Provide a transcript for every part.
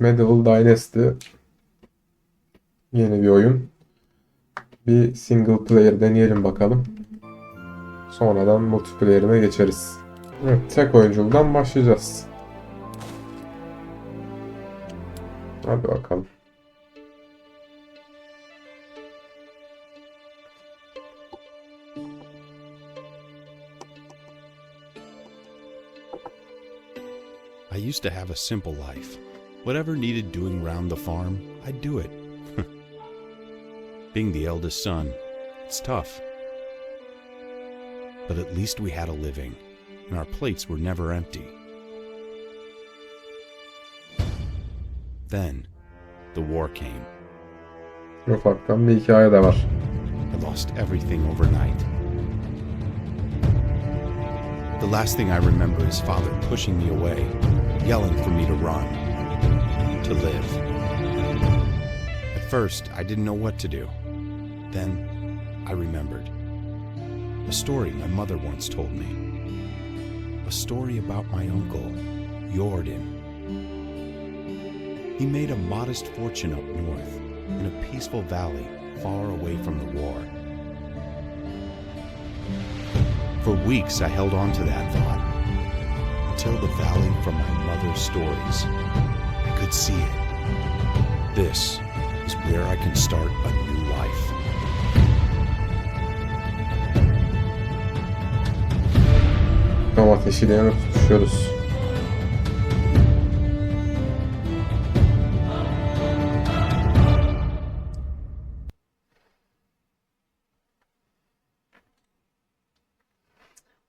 Medieval Dynasty yeni bir oyun. Bir single player deneyelim bakalım. Sonradan multiplayer'ine geçeriz. Evet, tek oyunculudan başlayacağız. Hadi bakalım. I used to have a simple life. Whatever needed doing round the farm, I'd do it. Being the eldest son, it's tough. But at least we had a living, and our plates were never empty. Then, the war came. Ufaktan bir hikaye de var. I lost everything overnight. The last thing I remember is father pushing me away, yelling for me to run, to live. At first, I didn't know what to do. Then, I remembered. A story my mother once told me. A story about my uncle, Jordan. He made a modest fortune up north, in a peaceful valley far away from the war. For weeks, I held on to that thought until the valley from my mother's stories. Could see it. This is where I can start a new life. Tam ateşiyle yanıp tutuşuyoruz.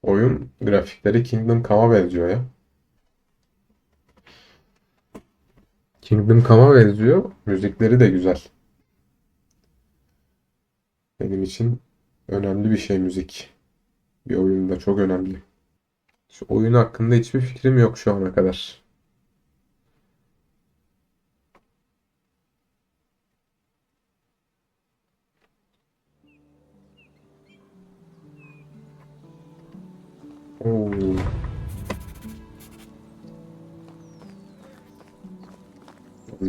Oyun grafikleri Kingdom Come'a benziyor ya. Kingdom Come'a benziyor. Müzikleri de güzel. Benim için önemli bir şey müzik. Bir oyunda çok önemli. Şu oyun hakkında hiçbir fikrim yok şu ana kadar.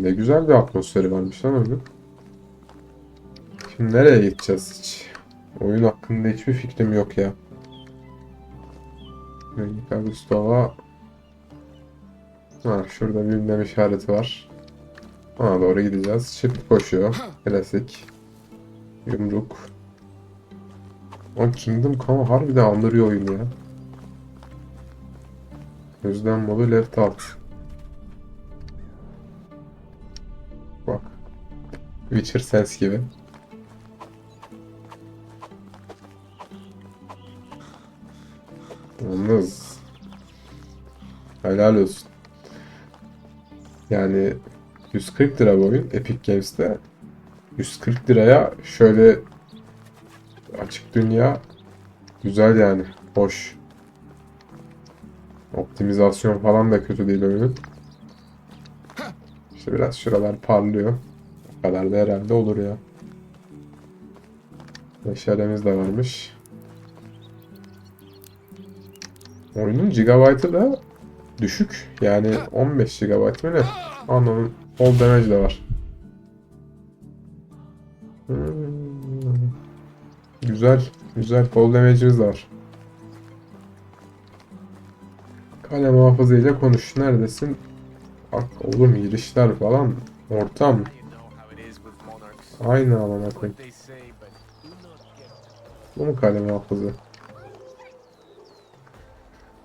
Ne güzel bir atmosferi varmış lan oyunun. Şimdi nereye gideceğiz hiç? Oyun hakkında hiçbir fikrim yok ya. Rengi Mustafa. Ha, şurada bir ünlem işareti var. Ona doğru gideceğiz. Çift koşuyor. Klasik. Yumruk. O Kingdom Come harbiden andırıyor oyunu ya. Gözlem modu left alt. Witcher Sense gibi. Yalnız helal olsun. Yani 140 lira bu oyun Epic Games'te. 140 liraya şöyle açık dünya güzel yani. Hoş. Optimizasyon falan da kötü değil oyunun. İşte biraz şuralar parlıyor. Kadar da herhalde olur ya. Meşalemiz de varmış. Oyunun gigabyte'ı da düşük. Yani 15 GB mı ne? Anlamın fall damage de var. Hmm. Güzel. Güzel fall damage'imiz de var. Kale muhafızıyla konuş. Neredesin? Bak oğlum girişler falan. Ortam. Aynı not get Bu mu kale muhafızı?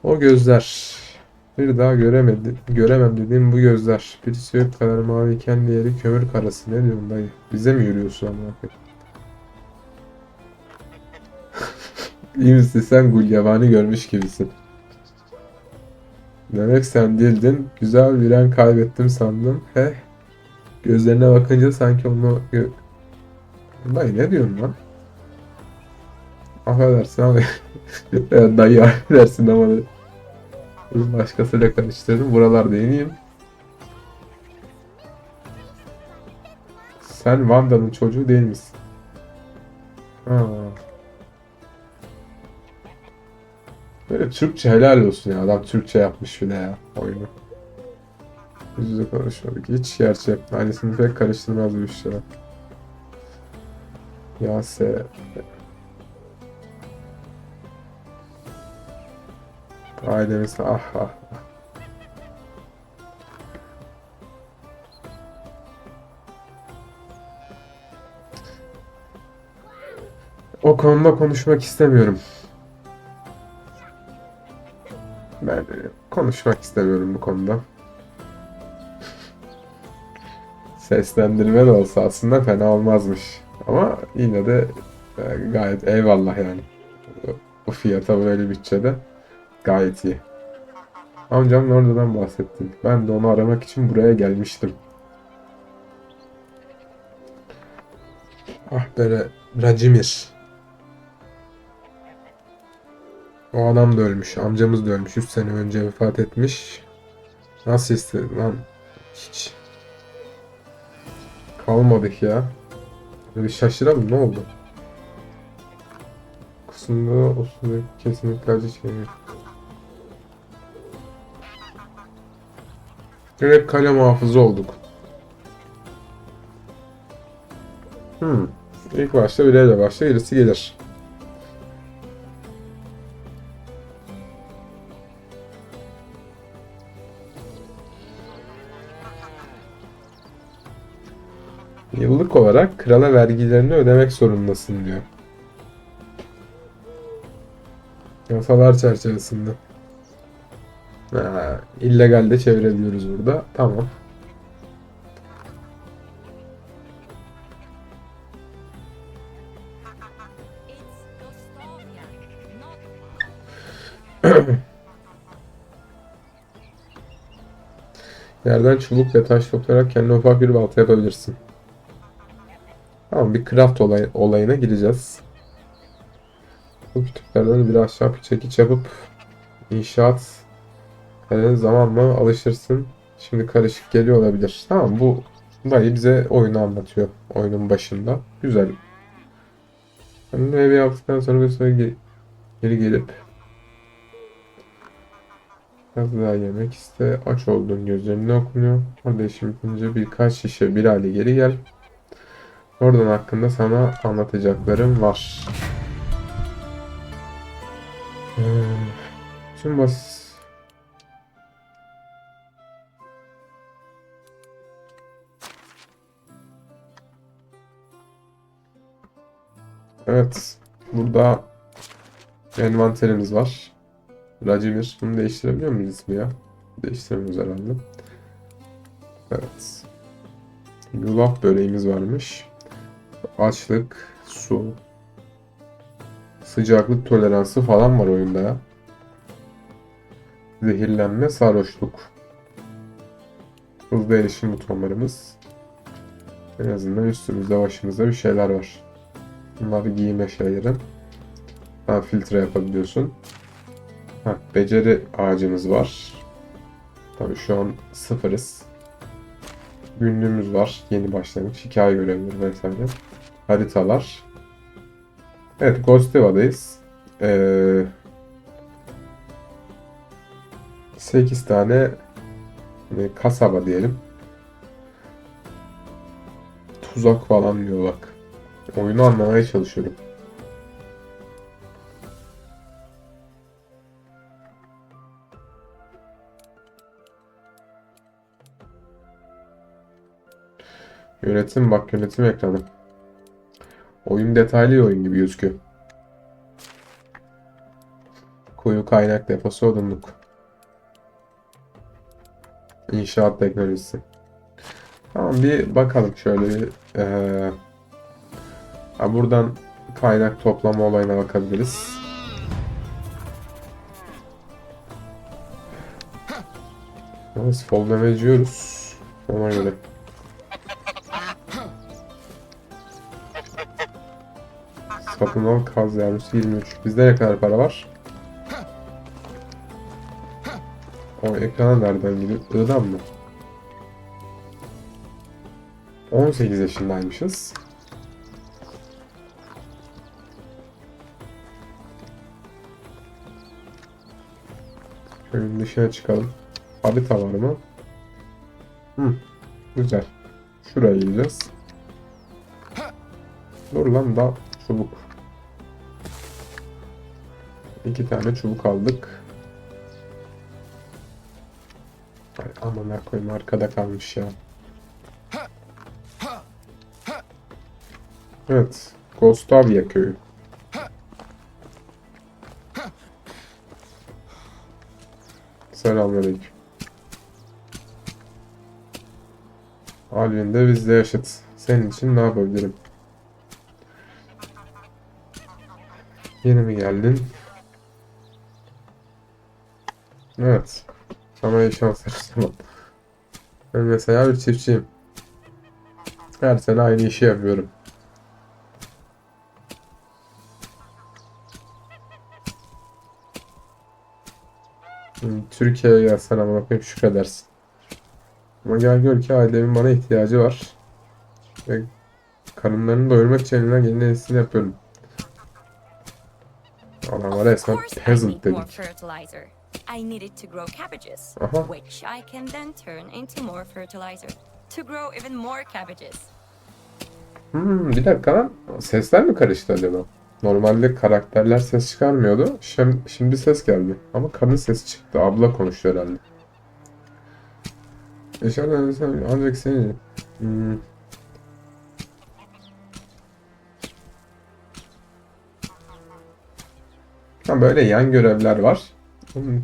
O gözler. Bir daha göremedi, göremem dediğim bu gözler. Birisi yok kadar maviyken diğeri kömür karası. Ne diyorsun dayı? Bize mi yürüyorsun amına? İyi misin sen Gulyabani görmüş gibisin. Demek sen değildin. Güzel bir an kaybettim sandım. He. Gözlerine bakınca sanki onu... Dayı ne diyorsun lan? Affedersin abi. evet, dayı affedersin ama başkasıyla karıştırdım. Buralarda ineyim. Sen Wanda'nın çocuğu değil misin? Ha. Böyle Türkçe helal olsun ya. Adam Türkçe yapmış bile ya oyunu. Yüz yüze konuşmadık hiç. Gerçi ailesini pek karıştırmaz bu işlere. Yase. Ailemiz ah ah ah. O konuda konuşmak istemiyorum. Ben konuşmak istemiyorum bu konuda. Seslendirme de olsa aslında fena olmazmış. Yine de e, gayet eyvallah yani. Bu fiyata böyle bütçede gayet iyi. Amcam oradan bahsettin. Ben de onu aramak için buraya gelmiştim. Ah be Racimir. O adam da ölmüş. Amcamız da ölmüş. 3 sene önce vefat etmiş. Nasıl istedi lan? Hiç. Kalmadık ya. Bir şaşıralım ne oldu? Kusumda usulü kesinlikle acı çekiyor. Direkt kale muhafızı olduk. Hmm. İlk başta bireyle başla gerisi gelir. Yıllık olarak krala vergilerini ödemek zorundasın diyor. Yasalar çerçevesinde. Ha, illegalde çevirebiliyoruz burada. Tamam. Yerden çubuk ve taş toplayarak kendine ufak bir balta yapabilirsin. Tamam bir craft olay, olayına gireceğiz. Bu kütüklerden bir ahşap çekiç yapıp inşaat yani zamanla alışırsın. Şimdi karışık geliyor olabilir. Tamam bu dayı bize oyunu anlatıyor oyunun başında. Güzel. Yani evi yaptıktan sonra bir ge- geri gelip Biraz daha yemek iste. Aç olduğun gözlerinde okunuyor. Orada işim bitince birkaç şişe bir hale geri gel. Oradan hakkında sana anlatacaklarım var. Ee, Tüm bas... Evet. Burada envanterimiz var. Racimir. Bunu değiştirebiliyor muyuz ismi ya? Değiştiremiyoruz herhalde. Evet. Yulaf böreğimiz varmış. Açlık, su, sıcaklık toleransı falan var oyunda ya. Zehirlenme, sarhoşluk. Hızlı erişim butonlarımız. En azından üstümüzde başımızda bir şeyler var. Bunlar giyme şeyleri. Ha, filtre yapabiliyorsun. Ha, beceri ağacımız var. Tabii şu an sıfırız. Günlüğümüz var. Yeni başlangıç. Hikaye görevleri vesaire. Haritalar. Evet Ghostiva'dayız. Ee, 8 tane e, kasaba diyelim. Tuzak falan diyor bak. Oyunu anlamaya çalışıyorum. Yönetim bak yönetim ekranı. Oyun detaylı oyun gibi gözüküyor. Kuyu kaynak deposu odunluk. İnşaat teknolojisi. Tamam bir bakalım şöyle bir ha, buradan kaynak toplama olayına bakabiliriz. Yalnız fall damage yiyoruz. Ona göre. Satın al kaz yavrusu 23. Bizde ne kadar para var? O ekrana nereden geliyor? I'dan mı? 18 yaşındaymışız. Şöyle dışarı çıkalım. Harita var mı? Hı, güzel. Şuraya gideceğiz. Dur lan da çubuk. İki tane çubuk aldık. Ay aman koyayım arkada kalmış ya. Evet. Gostavia köyü. Selamünaleyküm. Alvin de bizde yaşıt. Senin için ne yapabilirim? Yeni mi geldin? Evet. Sana iyi şanslar o zaman. Ben mesela bir çiftçiyim. Her sene aynı işi yapıyorum. Hmm, Türkiye'ye gelsen ama bakayım şükredersin. Ama gel gör ki ailemin bana ihtiyacı var. Ve karınlarını doyurmak için elimden gelen en iyisini yapıyorum. Adama resmen peasant dedik. I needed to grow cabbages, Aha. which I can then turn into more fertilizer to grow even more cabbages. Hmm, bir dakika lan. Sesler mi karıştı acaba? Normalde karakterler ses çıkarmıyordu. Şimdi, şimdi ses geldi. Ama kadın sesi çıktı. Abla konuşuyor herhalde. İnşallah sen ancak seni... Hmm. Ha, böyle yan görevler var. Hmm.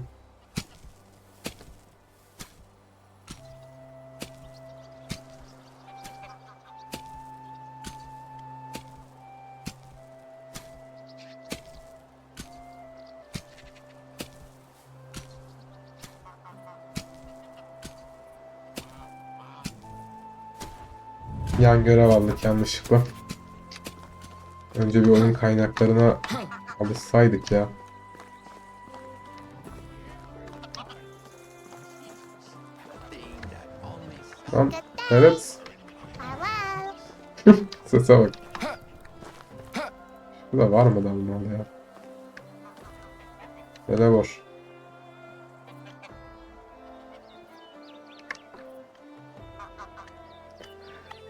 Görev aldık yanlışlıkla. Önce bir oyun kaynaklarına alışsaydık ya. Tamam. Evet. Sese bak. Şurada var mı lan mal ya? Böyle boş.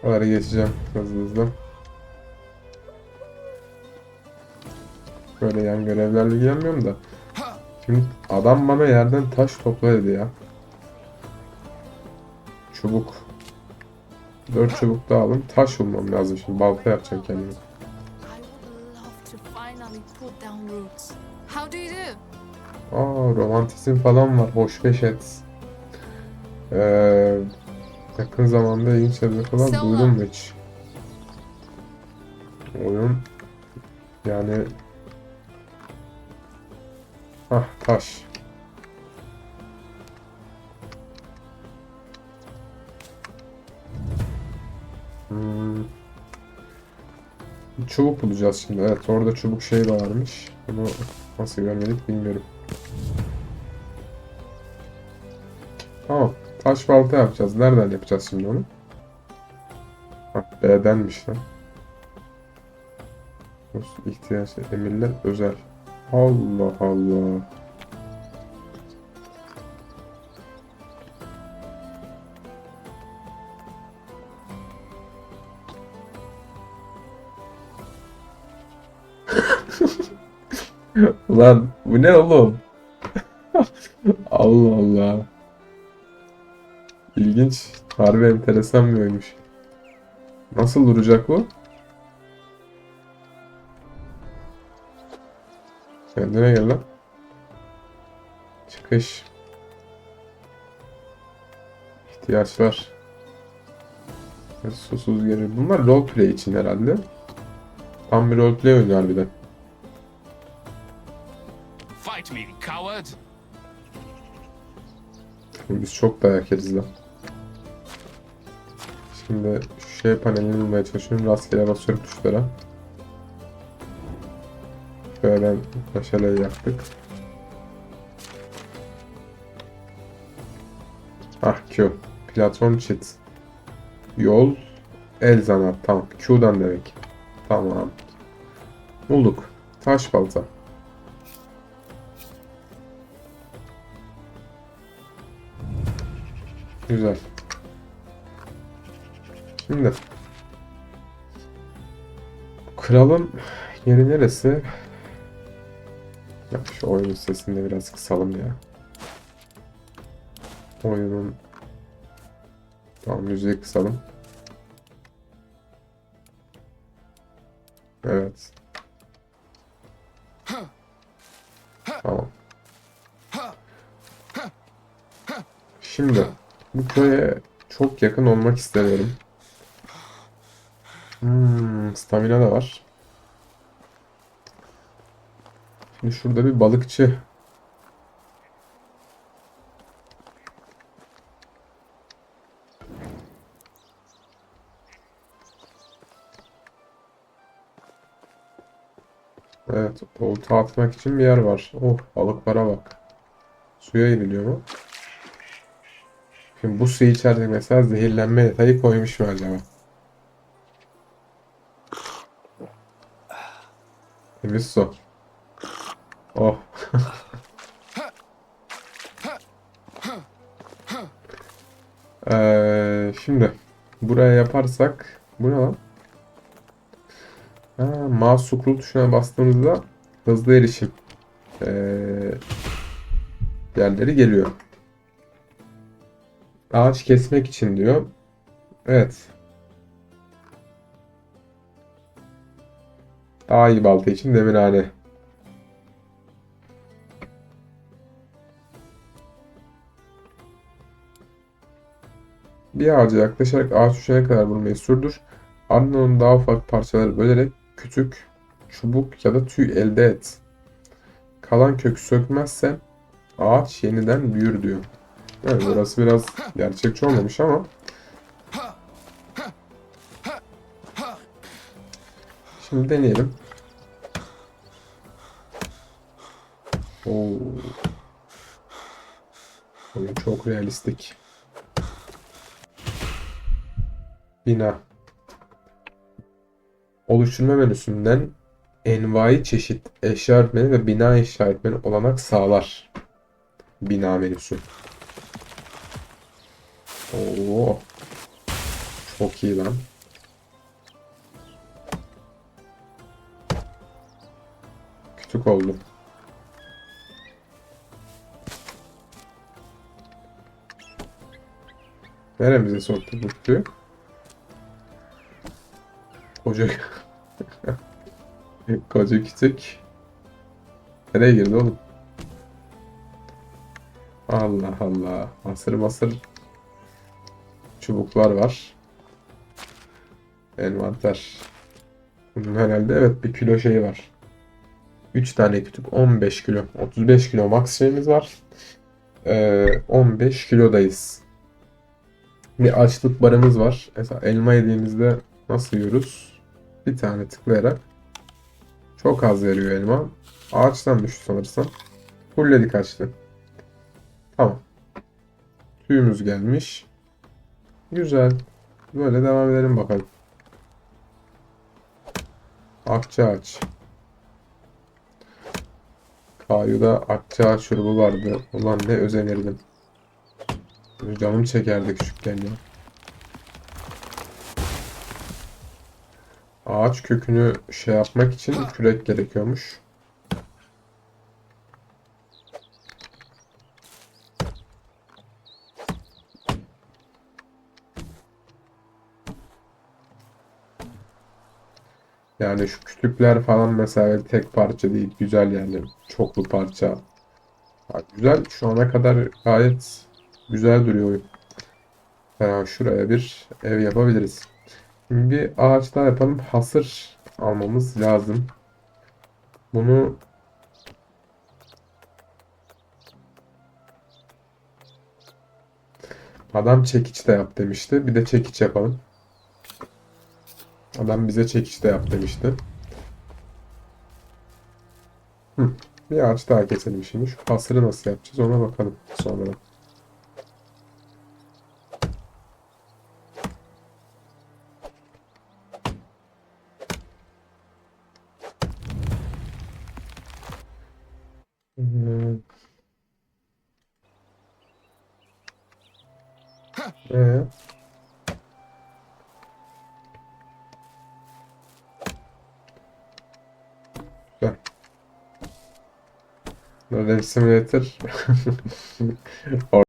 Oraları geçeceğim hızlı hızlı. Böyle yan görevlerle ilgilenmiyorum da. Şimdi adam bana yerden taş topla dedi ya. Çubuk. Dört çubuk daha alın. Taş bulmam lazım şimdi. Balta yapacağım kendime. Aa romantizm falan var. Boş beş et. Ee, yakın zamanda ilginç şeyler falan duydum mu hiç? Oyun yani Ah taş. Hmm. Çubuk bulacağız şimdi. Evet orada çubuk şey varmış. Bunu nasıl görmedik bilmiyorum. Taş balta yapacağız. Nereden yapacağız şimdi onu? Bak B'denmiş lan. İhtiyaç emirler özel. Allah Allah. Lan bu ne oğlum? Allah Allah. İlginç. Harbi enteresan bir oyunmuş. Nasıl duracak bu? Kendine gel lan. Çıkış. İhtiyaçlar. Susuz gelir. Bunlar roleplay için herhalde. Tam bir roleplay oyunu harbiden. Fight me, coward! Biz çok dayak yeriz lan. Şimdi şey panelini bulmaya çalışıyorum. Rastgele basıyorum tuşlara. Şöyle meşaleyi yaktık. Ah Q. Platform cheat. Yol. El zanat. Tamam. Q'dan demek. Tamam. Bulduk. Taş balta. Güzel. Şimdi kralın yeri neresi? Ya şu oyunun sesini de biraz kısalım ya. Oyunun Tamam müziği kısalım. Evet. Tamam. Şimdi bu köye çok yakın olmak istemiyorum. Hmm, stamina da var. Şimdi şurada bir balıkçı. Evet, olta atmak için bir yer var. Oh, balıklara bak. Suya iniliyor mu? Şimdi bu suyu içersek mesela zehirlenme detayı koymuş mu acaba? Temiz. Oh. Ee, şimdi buraya yaparsak bu ne lan? Ha, mouse scroll tuşuna bastığımızda hızlı erişim ee, yerleri geliyor. Ağaç kesmek için diyor. Evet. İyi balta için demirhane. Bir ağaca yaklaşarak ağaç uçana kadar vurmayı sürdür. Ardından daha ufak parçalara bölerek kütük, çubuk ya da tüy elde et. Kalan kökü sökmezsen ağaç yeniden büyür diyor. Evet burası biraz gerçekçi olmamış ama Şimdi deneyelim. Oo. Oyun çok realistik. Bina. Oluşturma menüsünden envai çeşit eşya üretmeni ve bina inşa etmeni olanak sağlar. Bina menüsü. Oo. Çok iyi lan. Küçük oldu. Neremize soktu bu kutuyu? Koca Koca kütük. Nereye girdi oğlum? Allah Allah. Masır masır çubuklar var. Envanter. Bunun herhalde evet bir kilo şeyi var. 3 tane kütük 15 kilo. 35 kilo max şeyimiz var. Ee, 15 kilodayız. Bir açlık barımız var. Mesela elma yediğimizde nasıl yiyoruz? Bir tane tıklayarak. Çok az veriyor elma. Ağaçtan düştü sanırsam. Fullledik açtı. Tamam. Tüyümüz gelmiş. Güzel. Böyle devam edelim bakalım. Akça ağaç. Kayu'da akça şurubu vardı. Ulan ne özenirdim. Canım çekerdi küçükken ya. Ağaç kökünü şey yapmak için kürek gerekiyormuş. Yani şu kütükler falan mesela tek parça değil. Güzel yani. Çoklu parça. Ha, güzel. Şu ana kadar gayet güzel duruyor oyun. Ha, şuraya bir ev yapabiliriz. Şimdi bir ağaç daha yapalım. Hasır almamız lazım. Bunu Adam çekiç de yap demişti. Bir de çekiç yapalım. Adam bize çekiç de yap demişti. Hı. Bir ağaç daha keselim şimdi. Şu hasırı nasıl yapacağız ona bakalım sonra. Simülatör. Orada